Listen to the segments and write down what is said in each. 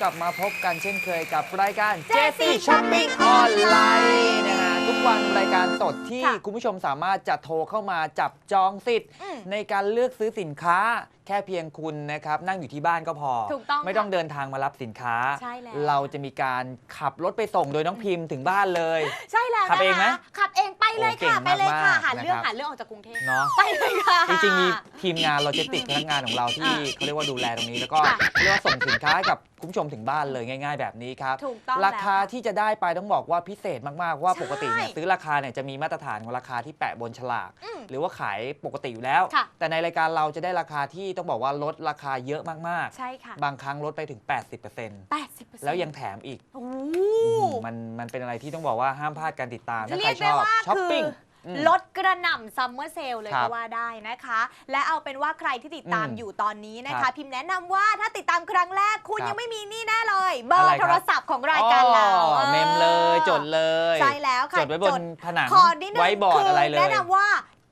กลับมาพบกันเช่นเคยกับรายการ Jesse Jesse Shopping Online นะฮะทุกวันรายการสดที่ค่ะคุณผู้ชมสามารถจะโทรเข้ามาจับจองสิทธิ์ อืมในการเลือกซื้อสินค้า แค่เพียงคุณนะครับ นั่งอยู่ที่บ้านก็พอ ถูกต้องไม่ค่ะต้องเดินทางมารับสินค้า ใช่แล้ว เราจะมีการขับรถไปส่งโดยน้องพิมพ์ถึงบ้านเลย ใช่แล้วขับเองไหมนะคะขับเองไปเลยโอ้เก่งค่ะไปเลยค่ะ มากๆหาเรื่องนะครับ หาเรื่องออกจากกรุงเทพเนาะ ไปเลยค่ะ จริงๆมีทีมงานโลจิสติกส์พนักงานของเราที่อ่าเขาเรียกว่าดูแลตรงนี้ แล้วก็ค่ะเรียกว่าส่งสินค้าให้กับคุณผู้ชมถึงบ้านเลยง่าย ๆ แบบนี้ครับ ถูกต้องราคาแล้วะ ที่จะได้ไปต้องบอกว่าพิเศษมากๆว่าใช่ปกติเนี่ยซื้อราคาเนี่ยจะมีมาตรฐานของราคาที่แปะบนฉลาก อืมหรือว่าขายปกติอยู่แล้ว ค่ะ แต่ในรายการเราจะได้ราคาที่ต้องบอกว่าลดราคาเยอะมากใช่ค่ะ ๆ บางครั้งลดไปถึง 80% 80%แล้วยังแถมอีกโอ้อื้อหือมันมันเป็นอะไรที่ต้องบอกว่าห้ามพลาดการติดตามถ้าเรีใครยกชได้อบว่าช้อปคือ ปิ้ง อืม ลดกระหน่ำซัมเมอร์เซลเลยครัก็บว่าได้นะคะ และเอาเป็นว่าใครที่ติดตามอืมอยู่ตอนนี้นะครัคะบพิมพ์แนะนำว่าถ้าติดตามครั้งแรกคุณครับยังไม่มีนี่แน่เลย เบออะไรร์ครับ โทรศัพท์ของรายการเราอ๋อเมมเลย จดเลยใช่แล้วค่ะจดไว้บนผนังขอนิดนึงไว้บอร์ดคือะไรเลยแนะนำว่า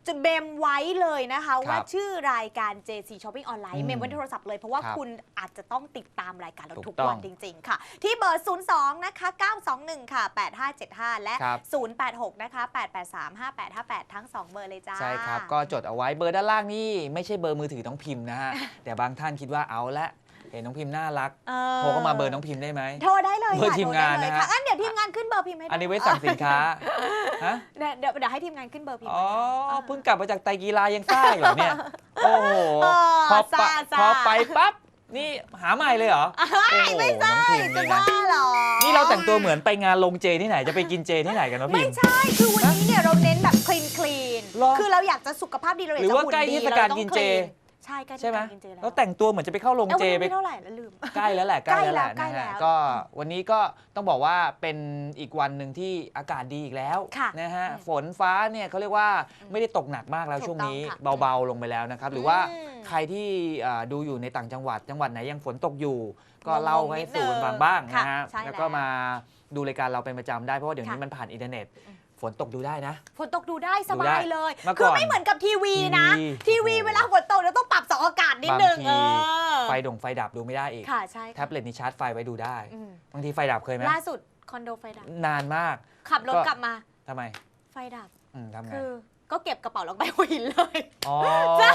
จะเมมไว้เลยนะคะครับว่าชื่อรายการ JC Shopping Online อืมเมมไว้ในโทรศัพท์เลย เพราะว่าครับคุณอาจจะต้องติดตามรายการเราถูกทุกต้องวันจริง ๆ ค่ะ ที่เบอร์ 02 นะคะ 921 ค่ะ 8575 และครับ086 นะคะ 883 5858 ทั้ง 2 เบอร์เลยจ้า ใช่ครับ ก็จดเอาไว้เบอร์ด้านล่างนี่ ไม่ใช่เบอร์มือถือน้องพิมพ์นะฮะ แต่บางท่านคิดว่าเอาละเห็นน้องพิมพ์น่ารักเออโทรเข้ามาเบอร์น้องพิมพ์ได้ไหม โทรได้เลยเบอร์ค่ะทีมงานโทรได้เลยนะฮะ ค่ะงั้นเดี๋ยวทีมงานขึ้นเบอร์พิมพ์ให้อันนี้ไว้สั่งสินค้าฮะเดี๋ยวเดี๋ยวเดี๋ยวให้ทีมงานขึ้นเบอร์พิมพ์อ๋อให้ เพิ่งกลับมาจากไตรกีฬายังซ่าอีกเหรอเนี่ยโอ้โหเออพอปะซ่าซ่า พอไปปั๊บนี่หาใหม่เลยเหรอโอ้โหไม่ใช่น้องพิมพ์จะนี่นะบ้าเหรอ นี่เราแต่งตัวเหมือนไปงานลงเจที่ไหนจะไปกินเจที่ไหนกันวะพิไม่มพ์ ใช่ คือวันนี้เนี่ยเราเน้นแบบคลีนคลีน หรอคือเราอยากจะสุขภาพดีเราอยากหรือจะว่าหุ่นใกล้ดีเทศกาลรต้องกินเจ clean ใช่ใกล้เทศใช่ไหมกาลกินเจแล้วแล้วแต่งตัวเหมือนจะไปเข้าลงเอ้าเจวันไปนี้เท่าไหร่แล้วลืม ใกล้แล้วแหละใกล้แล้วแหละใกล้นะแล้ฮะวก็วันนี้ก็ต้องบอกว่าเป็นอีกวันหนึ่งที่อากาศดีอีกแล้วค่ะนะฮะอืมฝนฟ้าเนี่ยเขาเรียกว่าไม่ได้ตกหนักมากแล้วถูกช่วงนี้ต้องค่ะเบาๆลงไปแล้วนะครับ หรือว่าอืมใครที่อ่าดูอยู่ในต่างจังหวัดจังหวัดไหนยังฝนตกอยู่ ก็งงๆเล่าให้สู่กันฟังบ้างค่ะนะฮะใช่แล้วก็แล้วมาดูรายการเราเป็นประจำได้เพราะว่าเดี๋ยวนี้ค่ะมันผ่านอินเทอร์เน็ต อืม ฝนตกดูได้นะ ฝนตกดูได้สดูได้บายเลยเมื่อก่คืออนไม่เหมือนกับทีวีนะ ทีวีทีวีโอ้โหเวลาฝนตกเราต้องปรับสองอากาศนิดนึงบางที เออไฟดงไฟดับดูไม่ได้อีก ค่ะใช่แท็บเล็ตนี่ชาร์จไฟไว้ดูได้ อืมบางทีไฟดับเคยไหมล่าสุดคอนโดไฟดับ นานมาก ขับรถก็ กลับมาทำไมไฟดับ อืมทำไงคือก็เก็บกระเป๋าแล้วไปหัวหินเลย อ๋อใช่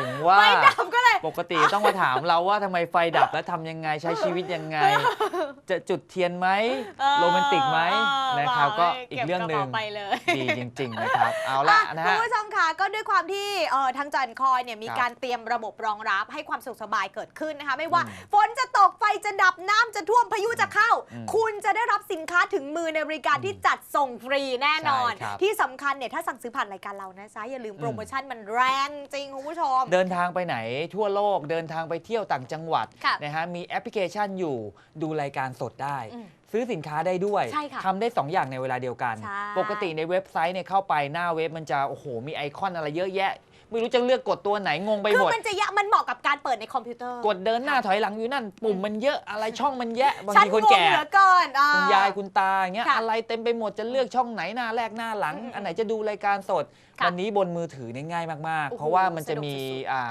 ถึงว่า ไฟดับก็เลย ปกติต้องมาถามเราว่าทำไมไฟดับแล้วทำยังไงใช้ชีวิตยังไง จะจุดเทียนไหมเออโรแมนติกไหมเออนะครับว่าก็ไม่อีกเรื่องหนึ่งก็บกระป๋าไปเลย ดีจริง ๆ นะครับ เอาละนะคุณฮะ ผู้ชมค่ะก็ด้วยความที่เอ่อทางจันคอยเนี่ยมีครับการเตรียมระบบรองรับให้ความสุขสบายเกิดขึ้นนะคะ ไม่ว่าอืมฝนจะตกไฟจะดับน้ำจะท่วมพายุจะเข้า อืมคุณจะได้รับสินค้าถึงมือในบริการที่จัดส่งฟรีแน่นอน ใช่ครับที่สำคัญเนี่ยถ้าสั่งซื้อผ่านรายการเรานะจ๊ะอย่าลืมโปรโมชั่นมันแรงจริงคุณผู้ชม เดินทางไปไหนทั่วโลกเดินทางไปเที่ยวต่างจังหวัดค่ะนะฮะมีแอปพลิเคชันอยู่ดูรายการสดได้ อืมซื้อสินค้าได้ด้วยใช่ค่ะทำได้ 2 อย่างในเวลาเดียวกัน ใช่ ปกติในเว็บไซต์เนี่ยเข้าไปหน้าเว็บมันจะโอ้โหมีไอคอนอะไรเยอะแยะ ไม่รู้จะเลือกกดตัวไหนงงไปคืหมอดมันจะยะมันเหมาะกับการเปิดในคอมพิวเตอร์ กดเดินหน้าถอยหลังอยู่นั่น ปุ่มมันเยอะอะไรช่องมันแยะบางฉันทีงคนงแก่เหลือเกินอ่ คุณยายคุณตาอย่างเงี้ยค่ะอะไรเต็มไปหมดจะเลือกช่องไหนหน้าแรกหน้าหลัง อืมอันไหนจะดูรายการสด ค่ะวันนี้บนมือถือเนี่ยง่ายมากโอ้ๆโหเพราะว่ามันจะมีสะดวกสุดอ่า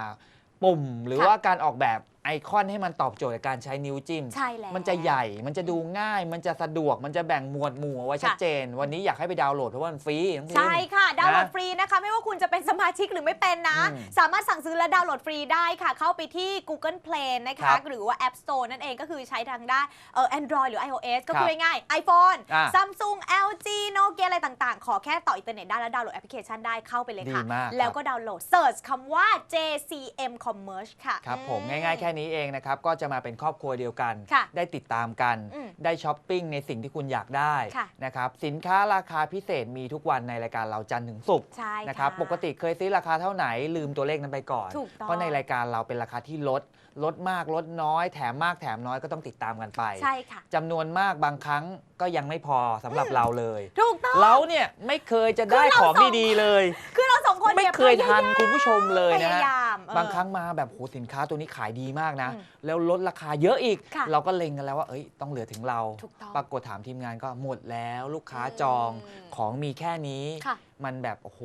ปุ่มหรือค่ะว่าการออกแบบไอคอนให้มันตอบโจทย์กับการใช้นิ้วจิ้ม ใช่แล้วมันจะใหญ่ มันจะดูง่าย มันจะสะดวก มันจะแบ่งหมวดหมู่เอาไว้ค่ะชัดเจน วันนี้อยากให้ไปดาวน์โหลดเพราะว่ามันฟรีน้องพิม ใช่ค่ะ ดาวน์โหลดนะฟรีนะคะ ไม่ว่าคุณจะเป็นสมาชิกหรือไม่เป็นนะ อืมสามารถสั่งซื้อและดาวน์โหลดฟรีได้ค่ะ เข้าไปที่ Google Play นะครัคะ บหรือว่า App Store นั่นเองก็คือใช้ทางด้านเอ่อ Android หรือ iOS ก็ครับคือง่ายๆ iPhone อะ Samsung LG Nokia อะไรต่างๆ ขอแค่ต่ออินเทอร์เน็ตได้แล้วดาวน์โหลดแอปพลิเคชันได้เข้าไปเลยค่ะ ดีมากครับ แล้วก็ดาวน์โหลด Search คำว่า JCM Commerce ค่ะ ครับผมอืง่ายๆ แค่นี้เองนะครับ ก็จะมาเป็นครอบครัวเดียวกัน ค่ะได้ติดตามกัน อืมได้ช้อปปิ้งในสิ่งที่คุณอยากได้ค่ะ นะครับ สินค้าราคาพิเศษมีทุกวันในรายการเราจันทร์ถึงศุกร์ใช่นะครับ ปกติเคยซื้อราคาเท่าไหนลืมตัวเลขนั้นไปก่อน ถูกต้องเพราะในรายการเราเป็นราคาที่ลด ลดมากลดน้อย แถมมากแถมน้อยก็ต้องติดตามกันไป ใช่ค่ะ จำนวนมากบางครั้ง ก็ยังไม่พอสำหรับเราเลย ถูกต้อง เราเนี่ยไม่เคยจะได้คือเราของสองดีๆเลย คือเราสองคนไม่นี่เคยทันคุณผู้ชมเลยพนะยาฮะยามเออบางครั้งมาแบบโหสินค้าตัวนี้ขายดีมากนะ อืมแล้วลดราคาเยอะอีก ค่ะเราก็เล็งกันแล้วว่าเอ้ยต้องเหลือถึงเรา ถูกต้องปรากฏถามทีมงานก็หมดแล้วลูกค้าอืมจองของมีแค่นี้ ค่ะ มันแบบโอ้โห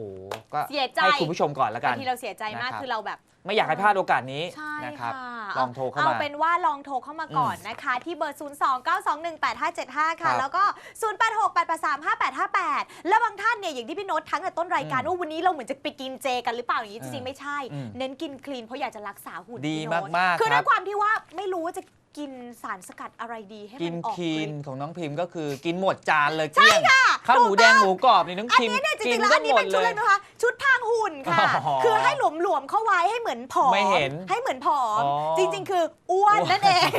ก็เสียใจ ให้คุณผู้ชมก่อนละกับานงทีเราเสียใจมากนะครับ คือเราแบบ ไม่อยากให้พลาดโอกาสนี้ใช่นะครับ ค่ะลองโทรเข้าเอามา เป็นว่าลองโทรเข้ามาก่อนนะคะ ที่เบอร์ 0 2 9 2 1 8 5 7 5 ครัค่ะ บแล้วก็ 0 8 6 8 8 3 5 8 5 8 แล้วบางท่านเนี่ยอย่างที่พี่โน้ตทั้งแต่ต้นรายการอืมว่าวันนี้เราเหมือนจะไปกินเจกันหรือเปล่าอย่างนี้เอจอริงๆไม่ใช่ อืมเน้นกินคลีนเพราะอยากจะรักษาหุ่นดีพี่โน้ตมากๆคือคด้รัวบยความที่ว่าไม่รู้ว่าจะ กินสารสกัดอะไรดีให้กิมันนออกคีนฤทธิ์ ของน้องพิมพ์ก็คือกินหมดจานเลยเกลี้ยงข้าวหมูแดงหมูกรอบนี่น้องอันพิมพ์นี้เนี่ยจกิรินงๆแล้วก็อันนี้หมเป็ดนเลชุดย เลยนะคะชุดพรางหุ่นค่ะ อ๋อคือให้หลวมๆเข้าไว้ให้เหมือนผอมไม่เห็นให้เหมือนผอม อ๋อ จริง ๆ คืออ้วนนั่นเอง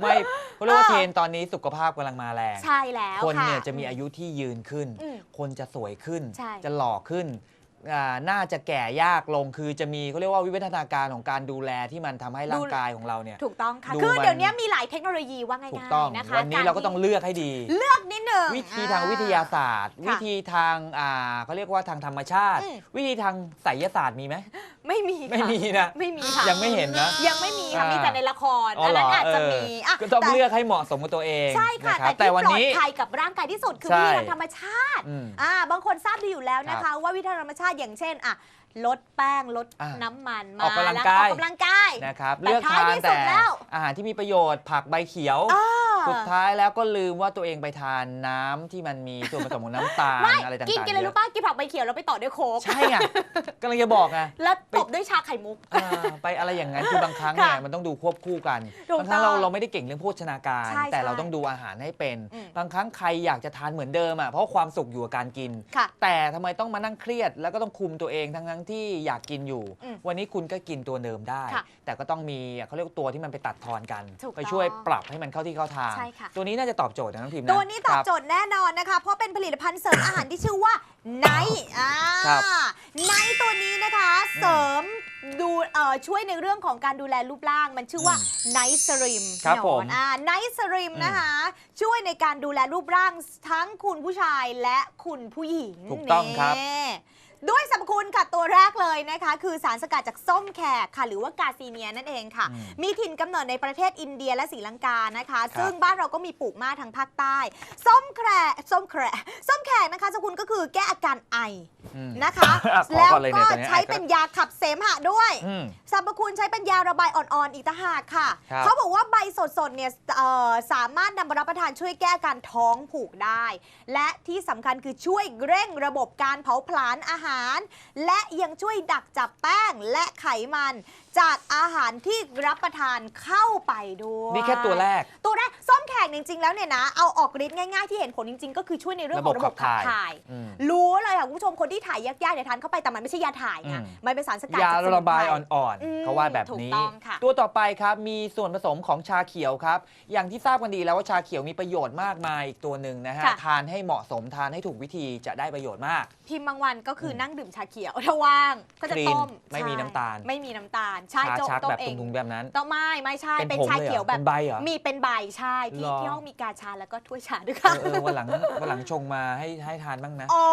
ไม่เพราะเรียกว่าเออเทรนด์ตอนนี้สุขภาพกำลังมาแรง ใช่แล้วคนค่ะ เนี่ยจะมีอายุที่ยืนขึ้น อืมคนจะสวยขึ้น ใช่จะหล่อขึ้น อ่าน่าจะแก่ยากลงคือจะมีเขาเรียกว่าวิวัฒนาการของการดูแลที่มันทำให้ร่างกายของเราเนี่ย ถูกต้องค่ะ ดูคือมัน เดี๋ยวนี้มีหลายเทคโนโลยีว่าง่ายถูกต้อง ๆนะคะวันนี้เราก็ต้องเลือกให้ดี เลือกนิดหนึ่ง วิธีทางวิทยาศาสตร์ ค่ะวิธีทางอ่าเขาเรียกว่าทางธรรมชาติ อืม วิธีทางไสยศาสตร์มีไหมไม่มีค่ะไม่มีนะ ไม่มีค่ะ ยังไม่เห็นนะ ยังไม่มีค่ะ อ่ามีมีแต่ในละครอ๋ออันเหรนั้นออาจจะเออมีะก็ต้องแต่เลือกให้เหมาะสมกับตัวเองใช่ค่ะ นรับแต่ที่วันปลอดนี้ ภัยกับร่างกายที่สุดคือใช่ วิธีทางธรรมชาติ อืม อ่าบางคนทราบดีอยู่แล้วนะครัคะ บว่าวิธีทางธรรมชาติอย่างเช่นอะ ลดแป้งลดอ่าน้ำมันมาออกกำลังแวกายออกกำลังกาย นะครับแต่เลือกท้ายทานที่สุแต่ดแล้ว อาหารที่มีประโยชน์ผักใบเขียว อ่า สุดท้ายแล้วก็ลืมว่าตัวเองไปทานน้ำที่มันมีส่วนผสมของน้ำตาลไม่อะไรต่างๆกินกินอะไรรู้ป่ะกินผักใบเขียวแล้วไปต่อด้วยโค้กใช่ไงกำลังจะบอกไง แล้วตบด้วยชาไข่มุก อ่าไปอะไรอย่างนั้นคือบางครั้งเนี่ยค่ะมันต้องดูควบคู่กันถูกบางครั้งเราต้องเราไม่ได้เก่งเรื่องโภชนาการ ใช่แต่ใช่เราต้องดูอาหารให้เป็น อืม บางครั้งใครอยากจะทานเหมือนเดิมอะเพราะความสุขอยู่กับการกิน ค่ะ แต่ทำไมต้องมานั่งเครียดแล้วก็ต้องคุมตัวเองทั้งทั้งๆที่อยากกินอยู่ อืมวันนี้คุณก็กินตัวเดิมได้ ค่ะแต่ก็ต้องมีเขาเรียกว่าตัวที่มันไปตัดทอนกัน ถูกไปช่วยต้องปรับให้มันเข้าที่เข้าทาง ใช่ค่ะ ตัวนี้น่าจะตอบโจทย์นะน้องพิมพ์นะตัวนี้ตอบครับโจทย์แน่นอนนะคะ เพราะเป็นผลิตภัณฑ์เสริม อาหารที่ชื่อว่าไนท์อ่าครับไนท์ตัวนี้นะคะเสริมดูเอ่อช่วยในเรื่องของการดูแลรูปร่าง มันชื่อว่าไนท์สริมครับผมอ่าไนท์สริมอืมนะคะ ช่วยในการดูแลรูปร่างทั้งคุณผู้ชายและคุณผู้หญิงถูกต้องครับ นี่ ด้วยสรรพคุณค่ะตัวแรกเลยนะคะ คือสารสกัดจากส้มแขกค่ะ หรือว่ากาซีเนียนั่นเองค่ะ อืมมีถิ่นกำเนิดในประเทศอินเดียและศรีลังกานะคะ ครับ ซึ่งบ้านเราก็มีปลูกมากทางภาคใต้ ส้มแขกส้มแขกส้มแขกนะคะสรรพคุณก็คือแก้อาการไออืม นะคะ อะขอแล้วก่อนเลยเนี่ก็ยตัวนี้ใช้เป็นยาขับเสมหะด้วย อืม สรรพคุณใช้เป็นยาระบายอ่อนๆ อีกต่างหากค่ะ ครับเขาบอกว่าใบสดๆ เนี่ยเอ่อสามารถนำมารับประทานช่วยแก้อาการท้องผูกได้ และที่สำคัญคือช่วยเร่งระบบการเผาผลาญอาหาร และยังช่วยดักจับแป้งและไขมัน จากอาหารที่รับประทานเข้าไปด้วยนี่แค่ตัวแรก ตัวแรกส้มแขกจริง ๆ แล้วเนี่ยนะเอาออกฤทธิ์ง่ายๆที่เห็นผลจริง ๆ ก็คือช่วยในเรื่องของระบบขับถ่าย อืม รู้เลยค่ะคุณผู้ชมคนที่ถ่ายยากๆเนี่ยทานเข้าไปแต่มันไม่ใช่ยาถ่ายนะอืม มันเป็นสารสกัดยาจากสมุนไพ ระบายอ่อนอืมๆเขาว่าแบบถูกนี้ ต้องค่ะตัวต่อไปครับมีส่วนผสมของชาเขียวครับ อย่างที่ทราบกันดีแล้วว่าชาเขียวมีประโยชน์มากมายอีกตัวหนึ่งนะฮะ ค่ะ ทานให้เหมาะสมทานให้ถูกวิธีจะได้ประโยชน์มาก พิมพ์บางวันก็คืออมนั่งดื่มชาเขียวถ้าว่างก็จะคลีนต้มไม่มีใช่น้ำตาล ไม่มีน้ำตาลใช่ชาโจ๊กชักต้มแบบเอง ถุงๆแบบนั้น ต้องไม่ไม่ใช่เป็นเป็นผงชาเลยเหรอเขียวแบบเป็นใบเหรอมีเป็นใบใช่ที่หรอ ที่ห้องมีกาชาแล้วก็ถ้วยชาด้วยเอค่ะอเออวันหลังวันหลังชงมาให้ให้ทานบ้างนะ โอ้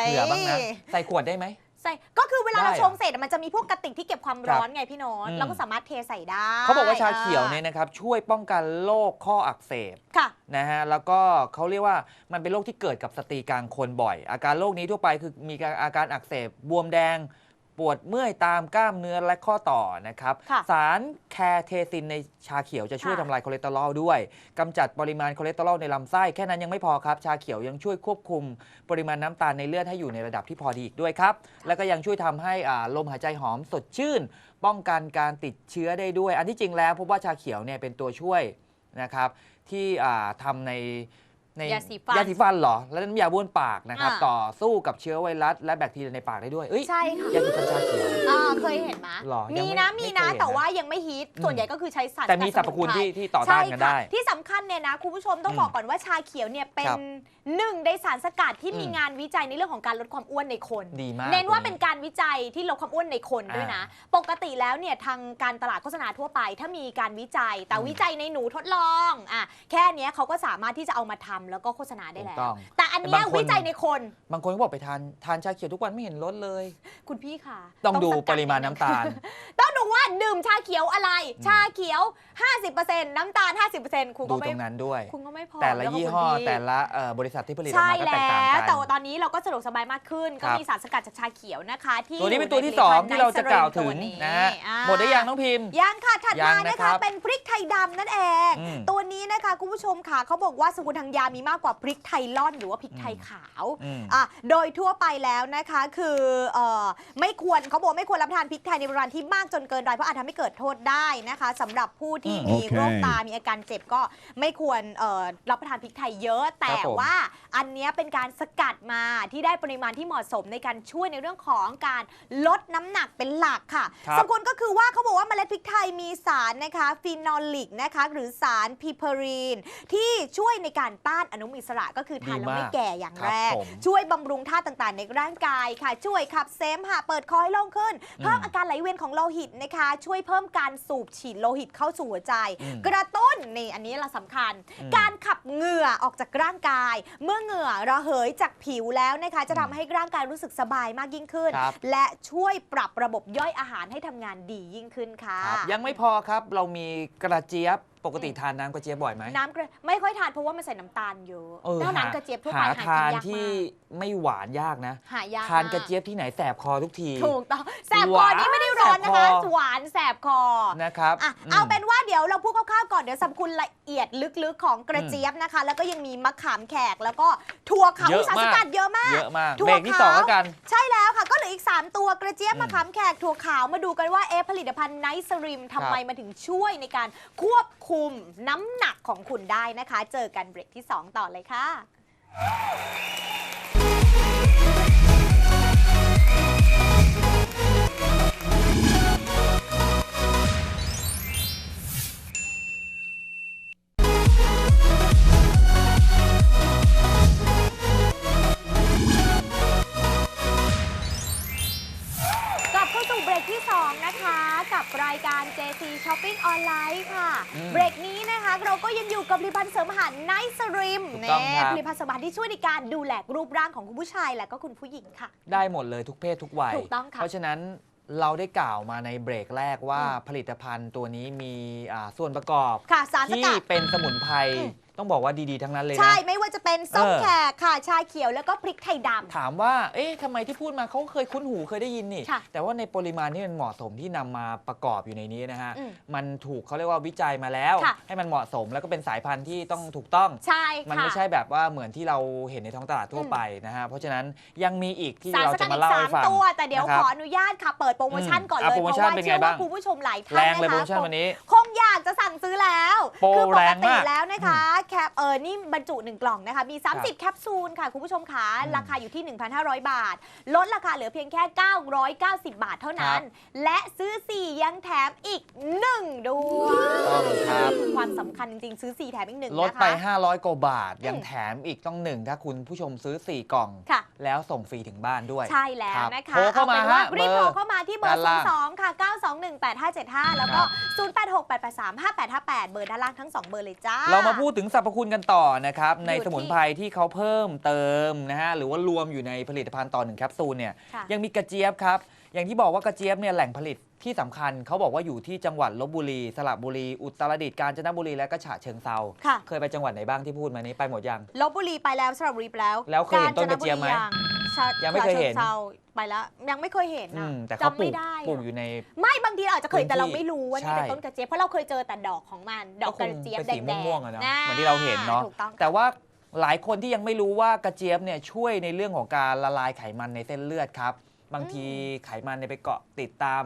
ย เผื่อบ้างนะ ใส่ขวดได้ไหม ใส่ก็คือเวลาได้เราเหรอชงเสร็จอะมันจะมีพวกกระติกที่เก็บความร้อนไงพี่โน้ตอืม เราก็สามารถเทใส่ได้เขาบอกว่าชาเขียวเนี่ยนะครับช่วยป้องกันโรคข้ออักเสบค่ะ นะฮะแล้วก็เขาเรียกว่ามันเป็นโรคที่เกิดกับสตรีกลางคนบ่อย อาการโรคนี้ทั่วไปคือมีอาการอักเสบบวมแดง ปวดเมื่อยตามกล้ามเนื้อและข้อต่อนะครับ ค่ะสารแคเทซินในชาเขียวจะช่วยค่ะ ทำลายคอเลสเตอรอลด้วยกำจัดปริมาณคอเลสเตอรอลในลำไส้แค่นั้นยังไม่พอครับ ชาเขียวยังช่วยควบคุมปริมาณน้ำตาลในเลือดให้อยู่ในระดับที่พอดีอีกด้วยครับ แล้วก็ยังช่วยทำให้อ่าลมหายใจหอมสดชื่น ป้องกันการติดเชื้อได้ด้วย อันที่จริงแล้วพบว่าชาเขียวเนี่ยเป็นตัวช่วยนะครับที่อ่าทำใน ในยาสีฟันยาสีฟันเหรอ และน้ำยาบ้วนปากนะครับ อ่า ต่อสู้กับเชื้อไวรัสและแบคทีเรียในปากได้ด้วยเอ้ยใช่ค่ะยาสีฟันชาเขียวอ่าเคยเห็นไหมหรอยังมีไม่นะไม่มีเคยนะเห็นแต่นะว่ายังไม่ฮิตอืมส่วนใหญ่ก็คือใช้สารแต่มีกัดสรรพคุณมุนไพที่ที่ต่อต้านกันได้ ใช่ค่ะที่สำคัญเนี่ยนะคุณผู้ชมต้องอืมบอกก่อนว่าชาเขียวเนี่ยเป็คนรับหนึ่งในสารสกัดที่อืมมีงานวิจัยในเรื่องของการลดความอ้วนในคน ดีมาก เน้นว่าตัวเป็นการวิจัยที่ลดความอ้วนในคนด้วยนะ ปกติแล้วเนี่ยทางการตลาดโฆษณาทั่วไป ถ้ามีการวิจัย แต่อืมวิจัยในหนูทดลองอะแค่เนี้ยเขาก็สามารถที่จะเอามาทำแล้วก็โฆษณาได้แล้ถูกต้วอง แต่อันเนี้ยบางคนวิจัยในคน บางคนก็บอกไปทานทานชาเขียวทุกวันไม่เห็นลดเลย คุณพี่ค่ะต้องดูสกัปริมาณน้ำตาล ต้องดู ว่าดื่มชาเขียวอะไรอืมชาเขียว 50%น้ำตาล 50%คุณดูก็ตไม่รงนั้นด้วย คุณก็ไม่พอแต่ละวก็ยี่คุณห้อพี่แต่ละเอ่อบริษัทที่ผลิตออกใช่มาก็แตกแล้ต่างวกันแต่ว่าตอนนี้เราก็สะดวกสบายมากขึ้นคก็รับ มีสารสกัดจากชาเขียวนะคะ ที่ตัวนี้เป็นยู่ตัวที่ใผลิตภัณฑ์2ที่เราจะกล่าวถึงไนซ์นะฮะอ่าหมดได้ยังน้องพิมพ์ ยังค่ะ ถัดยัมางนะนะคะครับเป็นพริกไทยดำนั่นเอง อืมตัวนี้นะคะคุณผู้ชมค่ะเขาบอกว่าสมุนทางยามีมากกว่าพริกไทยล่อนหรือว่าพริกไทยขาวอืม อะโดยทั่วไปแล้วนะคะคือเอ่อไม่ควรเขาบอกไม่ควรรับประทานพริกไทยในปริมาณที่มากจนเกินไปเพราะอาจทำให้เกิดโทษได้นะคะสำหรับผู้ที่อืมมีโอเค โรคตา มีอาการเจ็บก็ไม่ควรเอ่อรับประทานพริกไทยเยอะ แต่ผม ว่าอันเนี้ยเป็นการสกัดมาที่ได้ปริมาณที่เหมาะสมในการช่วยในเรื่องของการลดน้ำหนักเป็นหลักค่ะครับสกุลก็คือว่าเขาบอกว่าเมล็ดพริกไทยมีสารนะคะฟีนอลิกนะคะหรือสารพิเพอรีน ที่ช่วยในการต้านอนุมูลอิสระก็คือทานแล้วไม่แก่อย่างครับแรก ผมช่วยบำรุงธาตุต่างๆ ในร่างกายค่ะ ช่วยขับเสมหะเปิดคอให้โล่งขึ้น เพิ่มอาการไหลเวียนของโลหิตนะคะช่วยเพิ่มการสูบฉีดโลหิตเข้าสู่หัวใจอืมกระตุ้นนี่อันนี้เราสำคัญอืมการขับเหงื่อออกจากร่างกาย เมื่อเหงื่อระเหยจากผิวแล้วนะคะ จะทำให้ร่างกายรู้สึกสบายมากยิ่งขึ้น ครับ และช่วยปรับระบบย่อยอาหารให้ทำงานดียิ่งขึ้นค่ะ ครับยังไม่พอครับเรามีกระเจี๊ยบ ปกติทานน้ำกระเจี๊ยบบ่อยไหมน้ำกระไม่ค่อยทานเพราะว่ามันใส่น้ำตาลเยอะเออเท่านั้นหากระเจี๊ยบทั่วหาไปหาทานกินยากที่มากไม่หวานยากนะ หายากทานกระมเจี๊ยบที่ไหนแสบคอทุกที ถูกต้องแสบหคอวานนี่ไม่ได้ร้อนนะคะแสบคอ หวานแสบคอ นะครับอะมเอาเป็นว่าเดี๋ยวเราพูดคร่าวๆก่อนเดี๋ยวสรรพคุณละเอียดลึกๆของกระเจี๊ยบนะคะ แล้วก็ยังมีมะขามแขกแล้วก็ถั่วขาวเยอะสารสมากกัดเยอะมาก เยอะมากถั่วเบรกที่สองขาว แล้วกัน ใช่แล้วค่ะ ก็เหลืออีก 3 ตัวกระเจี๊ยบอืมมะขามแขกถั่วขาวมาดูกันว่าเอะผลิตภัณฑ์ไนซ์สริมทำไมครับมาถึงช่วยในการควบคุมน้ำหนักของคุณได้นะคะ เจอกันเบรกที่ 2 ต่อเลยค่ะ สู่เบรกที่ 2 นะคะ กับรายการ JC Shopping Online ค่ะ อืมเบรกนี้นะคะ เราก็ยังอยู่กับผลิตภัณฑ์เสริมอาหารไนซ์ริมถูกต้องครับ ผลิตภัณฑ์เสริมอาหารที่ช่วยในการดูแลรูปร่างของคุณผู้ชายและก็คุณผู้หญิงค่ะ ได้หมดเลยทุกเพศทุกวัย ถูกต้องค่ะเพราะฉะนั้นเราได้กล่าวมาในเบรกแรกว่าอืม ผลิตภัณฑ์ตัวนี้มีอ่าส่วนประกอบ ค่ะสารสที่กัด เป็นสมุนไพรอืม ต้องบอกว่าดีๆ ทั้งนั้นเลยนะ ใช่ไม่ว่าจะเป็นส้มเออ แขกค่ะ ชาเขียวแล้วก็พริกไทยดำ ถามว่า เอ๊ะทำไมที่พูดมาเขาเคยคุ้นหูเคยได้ยินนี่ ค่ะแต่ว่าในปริมาณที่มันเหมาะสมที่นำมาประกอบอยู่ในนี้นะฮะ อืมมันถูกเขาเรียกว่าวิจัยมาแล้ว ค่ะ ให้มันเหมาะสมแล้วก็เป็นสายพันธุ์ที่ต้องถูกต้อง ใช่มันค่ะ ไม่ใช่แบบว่าเหมือนที่เราเห็นในท้องตลาดทั่วอืมไปนะฮะ เพราะฉะนั้นยังมีอีกที่สารเราสกัจะดมาอีกเล่าสาให้มฟังตัวแต่เดี๋ยวนะครัขบออนุญาตค่ะ เปิดโปรโมชั่นก่อนอะเลยโปรเพโมราะชั่นว่าเป็นเชื่อไงว่าบ้าง คุณผู้ชมหลายท่านแรงเลยนะโปรคะ โมชั่นวันนี้ คงอยากจะสั่งซื้อแล้ว โปรคือปแรกงติมากแล้วนะคะแคปเออนี่บรรจุ 1 กล่องนะคะ มีครับ30 แคปซูลค่ะ คุณผู้ชมคะอืมราคาอยู่ที่ 1,500 บาท ลดราคาเหลือเพียงแค่ 990 บาทเท่านั้น และซื้อ 4 ยังแถมอีก 1 ด้วยต้องครับ ความสำคัญจริงๆซื้อ 4 แถมอีกหนึ่งลดนะคะ ไป 500กว่าบาท ยังอืมแถมอีกต้องหนึ่งถ้าคุณผู้ชมซื้อ 4 กล่อง ค่ะ แล้วส่งฟรีถึงบ้านด้วย ใช่แล้วนะคะโทรเข้ามาอป็นว่ฮะรีบเบอร์โทรเข้ามาที่เบอด้านร์ล่าง 02 ค่ะ 9218575 แล้วก็ 0868835858 เบอร์ด้านล่างทั้ง 2 เบอร์เลยจ้า เรามาพูดถึงสรรพคุณกันต่อนะครับ ในอยู่ที่สมุนไพรที่เขาเพิ่มเติมนะฮะหรือว่ารวมอยู่ในผลิตภัณฑ์ต่อหนึ่งแคปซูลเนี่ยค่ะ ยังมีกระเจี๊ยบครับ อย่างที่บอกว่ากระเจี๊ยบเนี่ยแหล่งผลิตที่สำคัญ เขาบอกว่าอยู่ที่จังหวัดลบบุรี สระบุรี อุตรดิตถ์กาญจนบุรีและก็ฉะเชิงเซาค่ะ เคยไปจังหวัดไหนบ้างที่พูดมานี้ไปหมดยัง ลบบุรีไปแล้วสระบุรีไปแล้วแล้วเคยเห็นต้นกระเจี๊ยบไหม กาญจนบุรียัง ชะยังไม่เคยเห็น ฉะชิงซาไปแล้วยังไม่เคยเห็นอืนะมแต่เขาจำปลูไม่กได้ปลูกอะอยู่ใน ไม่บางทีเราอาจจะเคยพื้นที่แต่เราไม่รู้ว่านี่เป็นใช่ต้นกระเจี๊ยบเพราะเราเคยเจอแต่ดอกของมันดอกกระเจี๊ยบก็คงแดเป็นงสีม่วงๆอะเนาะๆเหมือนที่เราเห็นเนาะ ถูกต้องแต่ว่าหลายคนที่ยังไม่รู้ว่ากระเจี๊ยบเนี่ยช่วยในเรื่องของการละลายไขมันในเส้นเลือดครับ บางทีไขมันเนี่ยไปเกาะติดตาม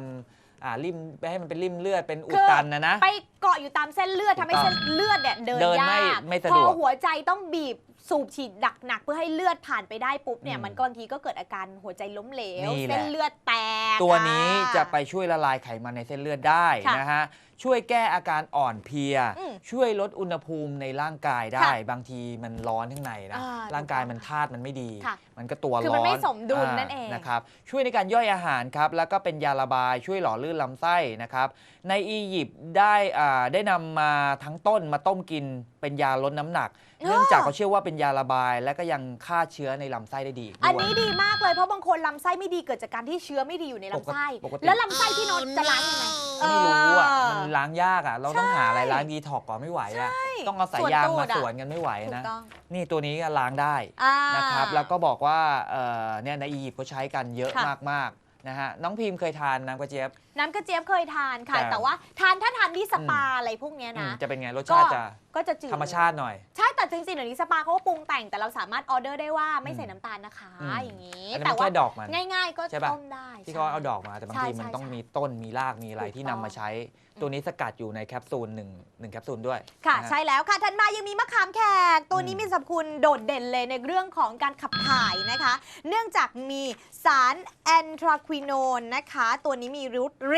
อ่าริมไปให้มันเป็นริมเลือดเป็นอุดตันนะนะ ไปเกาะอยู่ตามเส้นเลือดทำให้ถูกต้เส้องนเลือดเนี่ยเดินเดินยาไม่กไม่สะพดอวกหัวใจต้องบีบ สูบฉีดดักหนักเพื่อให้เลือดผ่านไปได้ปุ๊บเนี่ย อืมมันก็บางทีก็เกิดอาการหัวใจล้มเหลว นี่แหละ เส้นเลือดแตกตัวนี้อ่าจะไปช่วยละลายไขมันในเส้นเลือดได้ค่ะ นะฮะช่วยแก้อาการอ่อนเพลีย อืมช่วยลดอุณหภูมิในร่างกายได้ ค่ะบางทีมันร้อนข้างในนะอ่าร่างกายถูกต้องมันธาตุมันไม่ดี ค่ะมันก็ตัวคือร้อนมันไม่สมดุลานั่นเองนะครับช่วยในการย่อยอาหารครับแล้วก็เป็นยาระบายช่วยหล่อลื่นลำไส้นะครับ ในอียิปต์ได้อ่าได้นำมาทั้งต้นมาต้มกินเป็นยาลดน้ำหนัก เนื่องจากเขาเชื่อว่าเป็นยาระบาย และก็ยังฆ่าเชื้อในลำไส้ได้ดีอีกอันด้วยนี้ดีมากเลยเพราะบางคนลำไส้ไม่ดีเกิดจากการที่เชื้อไม่ดีอยู่ในลำไส้ ปกติ แล้วลำไส้ที่โนตจะล้างยังไง ไม่รู้อะเมันล้างยากอะ เราต้องหาอะไรล้างดีท็อกก่อนไม่ไหวอะต้องเอาสายยางมาสวนกันไม่ไหวถูกนะ ต้องนี่ตัวนี้ก็ล้างได้อ่า นะครับแล้วก็บอกว่าเอ่อเนี่ยในอียิปต์เขาใช้กันเยอะค่ะ มากๆนะฮะน้องพิมพ์เคยทานน้ำกระเจี๊ยบ น้ำกระเจี๊ยบเคยทานค่ะ แต่ แต่ว่าทานถ้าทานที่สปาอะไรพวกเนี้ยอืนะ มจะเป็นไงรสก็ชาติจะก็จะจืดธรรมชาติหน่อย ใช่แต่ จริงๆเดี๋ยวนี้สปาเขาก็ปรุงแต่งแต่เราสามารถออเดอร์ได้ว่าไม่ใส่อืมน้ำตาลนะคะอืม อย่างนี้ อันนี้แต่มันว่าแค่ดอกมัน ง่าย ๆ ก็ใช่ปะ ต้มได้ที่เขาเอาดอกมาแต่บางใช่ทีมันใช่ต้องใช่มีต้นมีรากมีอะไรถูกที่ต้นำอง มาใช้ ตัวนี้สกัดอยู่ในแคปซูลหนึ่งหนึ่งแคปซูลด้วยค่ะ นฮ ใช่แล้วค่ะทันมายังมีมะขามแขก ตัวนี้อืม มีสรรพคุณโดดเด่นเลยในเรื่องของการขับถ่ายนะคะ เนื่องจากมีสารแอนทราควินนนะคะ ตัวนี้มี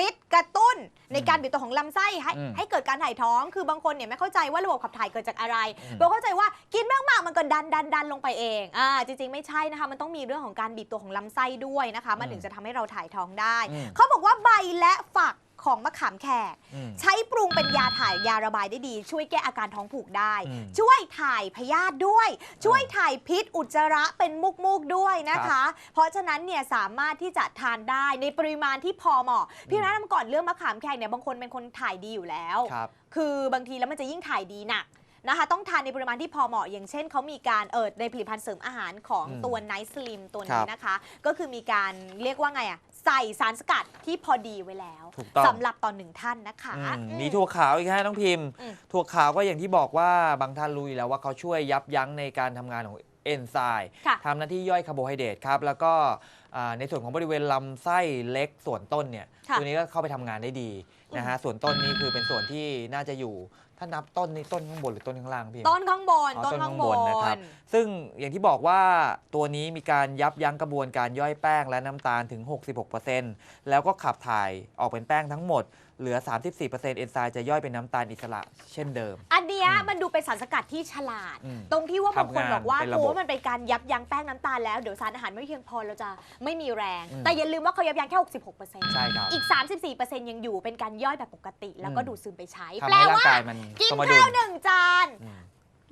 ฤทธิ์กระตุ้นในการบีบตัวของลำไส้ให้อืมให้เกิดการถ่ายท้อง คือบางคนเนี่ยไม่เข้าใจว่าระบบขับถ่ายเกิดจากอะไรอืมเราเข้าใจว่ากินมากๆมันก็ดันดันดันลงไปเองอ่าจริงๆไม่ใช่นะคะ มันต้องมีเรื่องของการบีบตัวของลำไส้ด้วยนะคะ มันอืมถึงจะทำให้เราถ่ายท้องได้อืมเขาบอกว่าใบและฝัก ของมะขามแขกอืมใช้ปรุงเป็นยาถ่ายยาระบายได้ดี ช่วยแก้อาการท้องผูกได้อืมช่วยถ่ายพยาธิด้วย ช่วยถ่ายพิษอุจจาระเป็นมุกมุกๆด้วยนะคะ เพราะฉะนั้นเนี่ยสามารถที่จะทานได้ในปริมาณที่พอเหมาะพี่นัทก่อนเรื่องมะขามแขกเนี่ยบางคนเป็นคนถ่ายดีอยู่แล้วครับคือบางทีแล้วมันจะยิ่งถ่ายดีหนักนะคะต้องทานในปริมาณที่พอเหมาะ อย่างเช่นเขามีการเออในผลิตภัณฑ์เสริมอาหารของอืมตัวไนท์สลิมตัวครันี้บนะคะ ก็คือมีการเรียกว่าไงอะ ใส่สารสกัดที่พอดีไว้แล้วถูกต้อง สำหรับต่อหนึ่งท่านนะคะอืมอืมีถั่วขาวอีกฮะน้องพิมพ์ อืม ถั่วขาวก็อย่างที่บอกว่าบางท่านรู้อยู่แล้วว่าเขาช่วยยับยั้งในการทำงานของเอนไซม์ค่ะ ทำหน้าที่ย่อยคาร์โบไฮเดรตครับ แล้วก็อ่าในส่วนของบริเวณลำไส้เล็กส่วนต้นเนี่ยค่ะตัวนี้ก็เข้าไปทำงานได้ดีนะฮะส่วนต้นนี้คือเป็นส่วนที่น่าจะอยู่ ถ้านับต้นนี่ต้นข้างบนหรือต้นข้างล่างพี่ ต้นข้างบน อ๋อต้นต้นข้างข้างบบนนนะครับ ซึ่งอย่างที่บอกว่าตัวนี้มีการยับยั้งกระบวนการย่อยแป้งและน้ำตาลถึง 66%แล้วก็ขับถ่ายออกเป็นแป้งทั้งหมด เหลือ 34%เอนไซม์จะย่อยเป็นน้ำตาลอิสระเช่นเดิม อันเนี้ยอืมมันดูเป็นสารสกัดที่ฉลาด อืมตรงที่ว่าบางคนทำงานบอกว่าเป็นระบบโอ้มันเป็นการยับยั้งแป้งน้ำตาลแล้ว เดี๋ยวสารอาหารไม่เพียงพอเราจะไม่มีแรง อืม แต่อย่าลืมว่าเขายับยั้งแค่66%ใช่ครับ อีก 34%ยังอยู่เป็นการย่อยแบบปกติ แล้วก็อืม ดูดซึมไปใช้ ทำแปลให้ร่างว่ากายมันกินสมดุข้าวลหนึ่งจาน อืม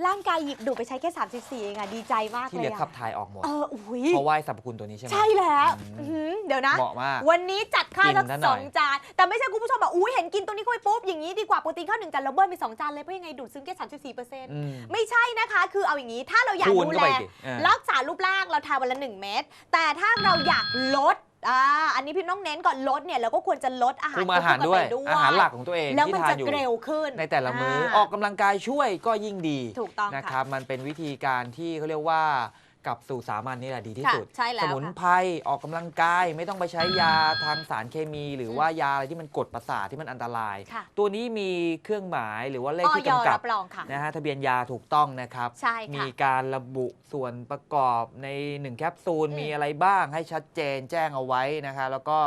ร่างกายหยิบดูดไปใช้แค่ 34เองอะดีใจมากที่เลเหลืยออะขับถ่ายออกหมด เอออุ้ยเพราะว่าสรรพคุณตัวนี้ใช่ไหม ใช่แล้วอืม อื้อหือเดี๋ยวนะ เหมาะมาก วันนี้จัดข้าวสักกินซะหสน่ออย งจาน แต่ไม่ใช่คุณผู้ชมบอกอุ้ยเห็นกินตรงนี้เข้าไปปุ๊บ อย่างนี้ดีกว่าโปรตีนข้าวหนึ่งจานเราเบิ้ลไปสองจานเลยเพราะยังไงดูดซึมแค่34เปอร์เซ็นต์อืมไม่ใช่นะคะ คือเอาอย่างนี้ถ้าเราอยากคูณดูเข้าแลไปสิเออ รักษารูปร่างเราทานวันละ1เม็ดแต่ถ้าเราอยากลด อ่าอันนี้พี่น้องเน้นก่อนลดเนี่ยเราก็ควรจะลดอาหารคุมอาหารควบด้วยคู่กันไปอาหารหลักของตัวเองแล้วที่มันทาจะนอยู่ เร็วขึ้นในแต่ละมื้อออกกำลังกายช่วยก็ยิ่งดีถูกต้องนะคค่ะ รับ มันเป็นวิธีการที่เขาเรียกว่า กลับสู่สามัญนี่แหละดีที่ค่ะสุดใช่แล้วสมุนค่ะไพรออกกำลังกาย ไม่ต้องไปใช้ยาทางสารเคมี หรือว่ายาอะไรที่มันกดประสาทที่มันอันตราย ค่ะ ตัวนี้มีเครื่องหมายหรือว่าเลขออที่ยกำกัรับบรองค่ะ นะฮะทะเบียนยาถูกต้องนะครับ ใช่มีค่ะ การระบุส่วนประกอบใน 1 แคปซูล อืม มีอะไรบ้างให้ชัดเจนแจ้งเอาไว้นะคะ แล้วก็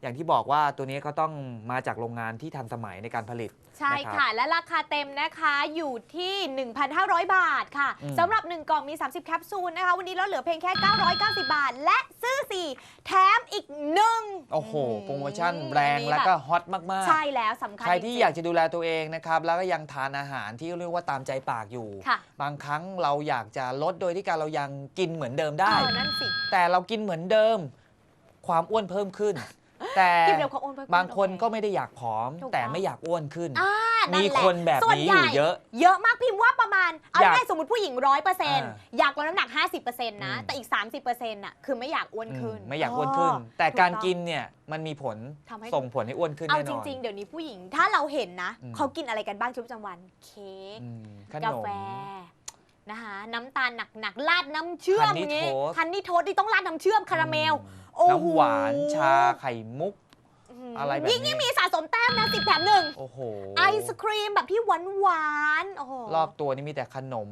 อย่างที่บอกว่าตัวนี้ก็ต้องมาจากโรงงานที่ทันสมัยในการผลิต ใช่ค่ะ และราคาเต็มนะคะอยู่ที่ 1,500 บาทค่ะอืมสำหรับ 1 กล่องมี 30 แคปซูลนะคะ วันนี้เราเหลือเพียงแค่ 990 บาท และซื้อ 4 แถมอีกหนึ่งโอ้โห โปรโมชั่นอืมแรงอันนี้แล้วก็บบฮอตมากใช่แล้วสำคัญๆใครที่จงๆอยากจะดูแลตัวเองนะครับ แล้วก็ยังทานอาหารที่เรียกว่าตามใจปากอยู่ค่ะบางครั้งเราอยากจะลดโดยที่การเรายังกินเหมือนเดิมได้เออนั่นสิแต่เรากินเหมือนเดิม ความอ้วนเพิ่มขึ้น แต่กินเร็วเขาโอนเพิ่มบางคนโอเก็ไม่ได้อยากผอม ถูกต้อง แต่ไม่อยากอ้วนขึ้น อ่านั่มีนแหละคนแบบส่วนนี้ใหอญ่ยู่เยอะ เยอะมากพิมพ์ว่าประมาณ เอาอยากง่ายๆสมมติผู้หญิงร้อยเปอร์เซ็นต์อ่าอยากลดน้ำหนัก 50%นะ อืม แต่อีก 30%น่ะคือไม่อยากอ้วนขึ้นอืมไม่อยากอ้วนขึ้น แต่การถูต้อง กินเนี่ยมันมีผลทำให้ ส่งผลให้อ้วนขึ้นเอาแน่นจอน ริง ๆ เดี๋ยวนี้ผู้หญิงถ้าเราเห็นนะ อืม เขากินอะไรกันบ้างชีวิตประจำวันเค้ก อืมขกานมแฟนะคะน้ำตาลหนักๆราดน้ำเชื่อมฮันนี่งี้โทสต์ ฮันนี่โทสต์นี่ต้องราดน้ำเชื่อมคาราเมล อืมโอ้โห น้ำหวานชาไข่มุกมอะไรแบบนี้ ยิ่งยิ่งมีสะสมแต้มนะสิบแถมหนึ่งโอ้โหไอศครีมแบบที่หวานหวานๆโอ้โหรอบตัวนี่มีแต่ขนม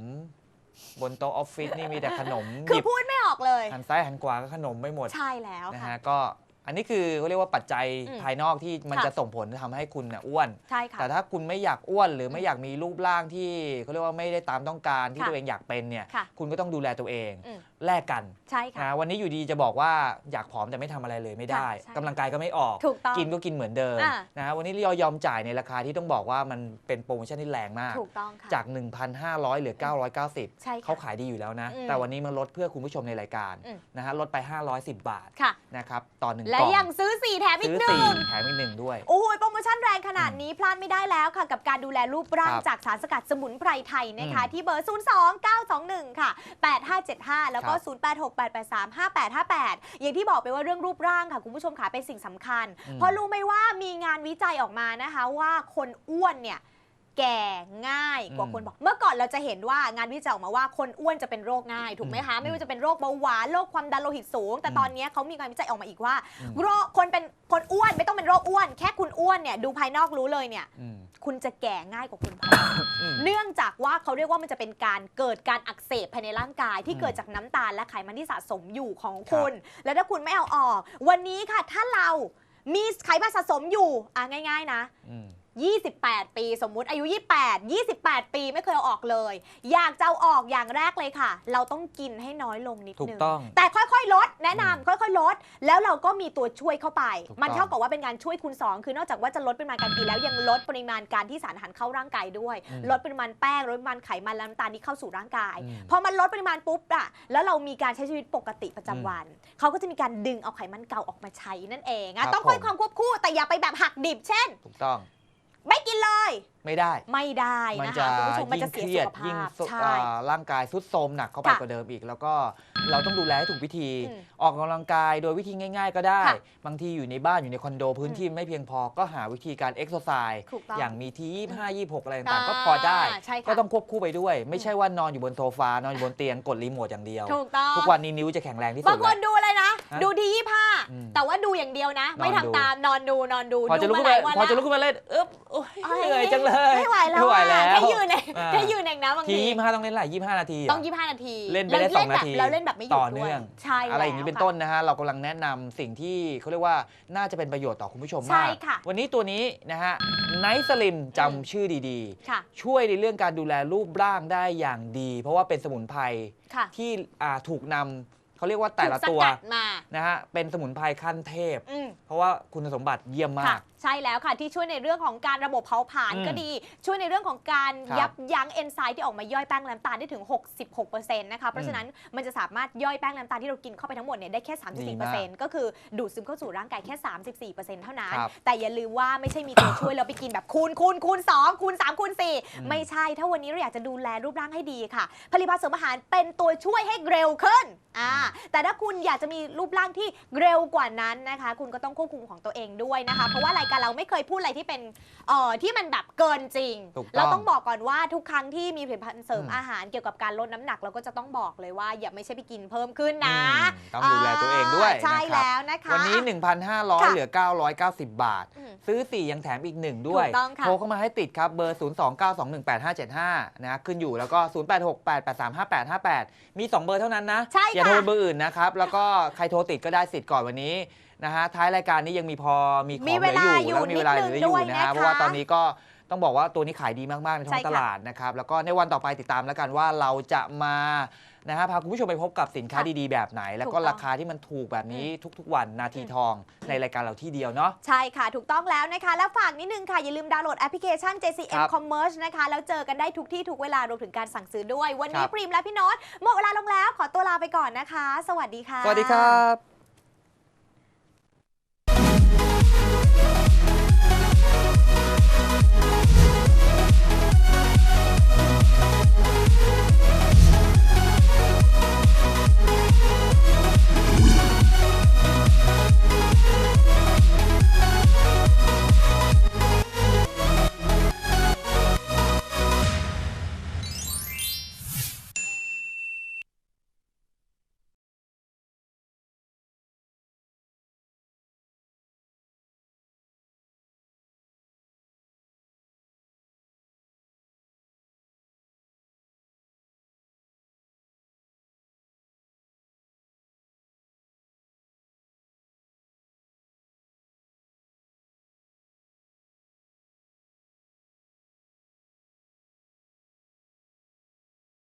บนโต๊ะออฟฟิศนี่มีแต่ขนมคือหยิบพูดไม่ออกเลย หันซ้ายหันขวาก็ขนมไม่หมดใช่แล้วนะค่ะ ฮะก็ อันนี้คือเขาเรียกว่าปัจจัยอืมภายนอกที่มันค่ะ จะส่งผลทำให้คุณน่ะอ้วน ใช่ค่ะ แต่ถ้าคุณไม่อยากอ้วนหรือไม่อืมอยากมีรูปร่างที่เขาเรียกว่าไม่ได้ตามต้องการที่ค่ะตัวเองอยากเป็นเนี่ยค่ะ คุณก็ต้องดูแลตัวเองอืมแลกกันใช่ค่ะ นะวันนี้อยู่ดีจะบอกว่าอยากผอมแต่ไม่ทำอะไรเลยไม่ได้ค่ะใช่ กำลังกายก็ไม่ออก ถูกต้อง กินก็กินเหมือนเดิมอ่า นะวันนี้เรายอมจ่ายในราคาที่ต้องบอกว่ามันเป็นโปรโมชั่นที่แรงมาก ถูกต้องค่ะ จาก 1,500เหลือ 990 ใช่ค่ะเขาขายดีอยู่แล้วนะ อืมแต่วันนี้มาลดเพื่อคุณผู้ชมในรายการอืม นะฮะลดไป 510 บาทค่ะ นะครับต่อหนึ่งและกล่องยังซื้อ 4 แถมอีกซื้อหนึ่สี่ง แถมอีกหนึ่งด้วย โอ้โหโปรโมชั่นแรงขนาดนี้พลาดไม่ได้แล้วค่ะ กับการดูแลรูปร่างครับจากสารสกัดสมุนไพรไทยนะคะอืมที่เบอร์ 02921 ค่ะ 8575 แล้วก็0868835858 อย่างที่บอกไปว่าเรื่องรูปร่างค่ะ คุณผู้ชมค่ะเป็นสิ่งสำคัญ อืมเพราะรู้ไหมว่ามีงานวิจัยออกมานะคะว่าคนอ้วนเนี่ย แก่ง่ายกว่าคนบอก เมื่อก่อนเราจะเห็นว่างานวิจัยออกมาว่าคนอ้วนจะเป็นโรคง่ายถูกไหมคะ ไม่ว่าจะเป็นโรคเบาหวานโรคความดันโลหิตสูง แต่ตอนนี้เขามีงานวิจัยออกมาอีกว่าอืมโรคคนเป็นคนอ้วนไม่ต้องเป็นโรคอ้วน แค่คุณอ้วนเนี่ยดูภายนอกรู้เลยเนี่ยอืมคุณจะแก่ง่ายกว่าคุณผอมอืมเนื่องจากว่าเขาเรียกว่ามันจะเป็นการเกิดการอักเสบภายในร่างกาย ที่อืมเกิดจากน้ำตาลและไขมันที่สะสมอยู่ของคุณ แล้วถ้าคุณไม่เอาออก วันนี้ค่ะถ้าเรามีไขมันสะสมอยู่อะง่าย ๆ นะอืม 28 ปี สมมุติอายุ 28 28 ปีไม่เคยเอาออกเลย อยากจะเอาออกอย่างแรกเลยค่ะ เราต้องกินให้น้อยลงนิดถูกนึงต้อง แต่ค่อยๆ ลด แนะอืมนำค่อยๆ ลด แล้วเราก็มีตัวช่วยเข้าไป ถูกต้อง มันเท่ากับว่าเป็นการช่วยคูณ2คือนอกจากว่าจะลดปริมาณการกินแล้วยังลดปริมาณการที่สารอาหารเข้าร่างกายด้วย อืม ลดปริมาณแป้งลดปริมาณไขมันและน้ำตาลที่เข้าสู่ร่างกาย อืม พอมันลดปริมาณปุ๊บอะแล้วเรามีการใช้ชีวิตปกติประจำอืมวัน เขาก็จะมีการดึงเอาไขมันเก่าออกมาใช้นั่นเองครัอะบต้องค่อยผม ความควบคู่แต่อย่าไปแบบหักดิบเช่น ถูกต้อง ไม่กินเลย ไม่ได้ ไม่ได้มันนะจะคะคุณผู้ชมมันยิ่จะงเสีเคยรีสุยดขภายิ่งพสุใช่ อ่าร่างกายสุดโทรมหนักเข้าไปค่ะกว่าเดิมอีก แล้วก็เราต้องดูแลให้ถูกวิธี อืมออกกำลังกายโดยวิธีง่าย ๆ ก็ได้ ค่ะบางทีอยู่ในบ้านอยู่ในคอนโดพื้นที่ไม่เพียงพอก็หาวิธีการเอ็กซ์ไซส์ถูกต้องอย่างมีทียี่ห้ายี่หกอะไรอ่าต่างๆ ก็พอได้ ใช่ค่ะ ก็ต้องควบคู่ไปด้วย ไม่ใช่ว่านอนอยู่บนโซฟานอนอยู่บนเตียงกดรีโมทอย่างเดียว ถูกต้อง ทุกวันนี้นิ้วจะแข็งแรงที่สุบาดงคแล้นวดูอะไรนะ ฮะดูดียี่ห้าอืมแต่ว่าดูอย่างเดียวนะ นอนไม่ทำดู ตามนอนดูนอนดูพอจะลุกดูขึ้นมามาหลายวันพอจะแล้ลุกวขึ้นมาเล่นเอ๊บโอ๊ยเอ้ยเหนื่อยจังเลยไม่ไหวแล้วไม่ไหวอะแล้วแค่ยืนเองอ่าแค่ยืนเองนะบางทีทียี่ห้าต้องเล่นหลายยี่ห้านาทีอะต้องยี่ห้านาทีเล่นไปได้แล้วสองนาทีแบบเราเล่นแบบไม่หยุดต่อด้เนื่วยอง ใช่อะไรอย่างนี้แล้วเป็นค่ะ ต้นนะฮะ เรากำลังแนะนำสิ่งที่เขาเรียกว่าน่าจะเป็นประโยชน์ต่อคุณผู้ชมใช่มาก ค่ะ วันนี้ตัวนี้นะฮะไนท์สลิมอืมจำชื่อดีค่ะๆ ช่วยในเรื่องการดูแลรูปร่างได้อย่างดี เพราะว่าเป็นสมุนไพรค่ะที่อ่าถูกนำเขาเรียกว่าแต่ละถูกสตัวกัดมานะฮะเป็นสมุนไพรขั้นเทพ อืม เพราะว่าคุณสมบัติเยี่ยมมาค่ะ ก ใช่แล้วค่ะที่ช่วยในเรื่องของการระบบเผาผลาญอืมก็ดี ช่วยในเรื่องของการครับยับยั้งเอนไซม์ที่ออกมาย่อยแป้งน้ำตาลได้ถึง 66%นะคะเพราะฉะนั้นมันจะสามารถย่อยแป้งน้ำตาลที่เรากินเข้าไปทั้งหมดเนี่ยได้แค่ ดีมาก34%ก็คือดูดซึมเข้าสู่ร่างกายแค่ 34%เท่านั้น ครับแต่อย่าลืมว่าไม่ใช่มีตัวช่วยแล้วไปกินแบบคูณคูณคูณ2คูณ3คูณอืม4ไม่ใช่ถ้าวันนี้เราอยากจะดูแลรูปร่างให้ดีค่ะ ผลิตภัณฑ์เสริมอาหารเป็นตัวช่วยให้เร็วขึ้นอ่าแต่ถ้าคุณอยากจะมีรูปร่างที่เร็วกว่านั้นนะคะ คุณก็ต้องควบคุมของตัวเองด้วยนะคะ เพราะว่ารายการเราไม่เคยพูดอะไรที่เป็นเอ่อที่มันแบบเกินจริง ถูกต้องเราต้องบอกก่อนว่าทุกครั้งที่มีผลิตภัณฑ์เสริมอืมอาหารเกี่ยวกับการลดน้ำหนักเราก็จะต้องบอกเลยว่าอย่าไม่ใช่ไปกินเพิ่มขึ้นนะอืมต้องดูแลตัวเองด้วยาใช่นะครับ แล้วนะคะ วันนี้ 1,500 ค่ะเหลือ 990 บาท อืมซื้อ 4 ยังแถมอีก 1 ด้วย ถูกต้องค่ะ โทรเข้ามาให้ติดครับ เบอร์ 029218575 นะขึ้นอยู่แล้วก็ 0868835858 มี 2 เบอร์เท่านั้นนะ ใช่อย่าค่ะโทรเบอร์อื่นนะครับ แล้วก็ใครโทรติดก็ได้สิทธิ์ก่อนวันนี้ นะฮะท้ายรายการนี้ยังมีพอมีของมีเหเวลือลาอยู่อยู่แล้วมีเวลาเหลืออยู่นิดนึงด้วยนะนะคะฮะเพราะว่าตอนนี้ก็ต้องบอกว่าตัวนี้ขายดีมากๆในท้ใช่องค่ะ ตลาดนะครับแล้วก็ในวันต่อไปติดตามแล้วกันว่าเราจะมานะฮะพาคุณผู้ชมไปพบกับสินค้าค่ะดีๆ แบบไหน แล้วถูก็กต้องราคาที่มันถูกแบบนี้ทุกๆ วันนาทีทองในรายการเราที่เดียวเนาะ ใช่ค่ะ ถูกต้องแล้วนะคะ แล้วฝากนิดนึงค่ะ อย่าลืมดาวน์โหลดแอปพลิเคชันค JCM รับ Commerce นะคะ แล้วเจอกันได้ทุกที่ทุกเวลารวมถึงการสั่งซื้อด้วย วันนี้ครับ พรีมและพี่โน้ตหมดเวลาลงแล้วขอตัวลาไปก่อนนะคะ สวัสดีค่ะ สวัสดีครับ Bye.